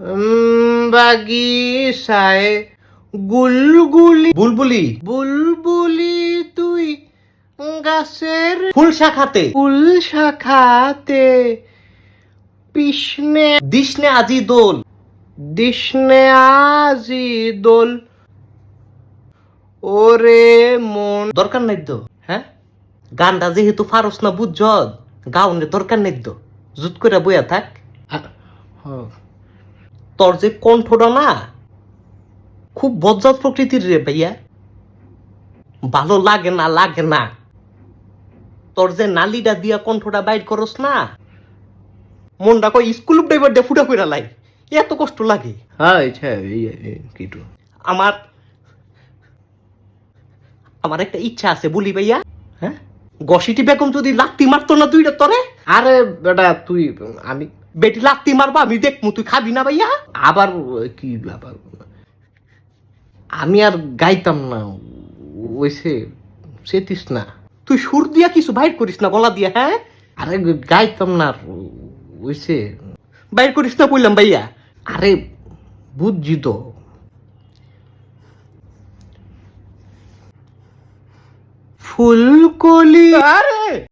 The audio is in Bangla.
উম, বাগিচায় গুলগুলি বুলবুলি। বুলবুলি তুই গাছের ফুল শাখাতে। ফুল শাখাতে দিশনে আজি দোল। দিশনে আজি দোল। ওরে মন দরকার নাই তো। হ্যাঁ? গানটা যেহেতু ফারস না বুঝছ গাউনের দরকার নাই তো। জুত করে বইয়া থাক। আ- হ। তোর যে কণ্ঠটা না খুব বজ্জাত প্রকৃতির রে ভাইয়া। ভালো লাগে না লাগে না। তোর যে নালিটা দিয়া কণ্ঠটা বাইর করস না মনটা কই স্কুল ড্রাইভার দিয়ে ফুটা কইরা লাই। এত কষ্ট লাগে। হ্যাঁ কিটু আমার আমার একটা ইচ্ছা আছে বলি ভাইয়া। হ্যাঁ? গসিটি বেগম যদি লাত্তি মারতো না দুইটা তরে? আরে বেটা তুই আমি বেটি লাত্তি মারবা আমি দেখমু তুই খাবি না ভাইয়া? আবার কি আবার আমি আর গাইতাম না ওইসে সেতিস না। তুই সুর দিয়া কিছু বাইর করিস না গলা দিয়া হ্যাঁ? আরে গাইতাম না আর ওইসে। বাইর করিস না বললাম ভাইয়া। আরে বুঝছি তো। ফুলকলি আরে!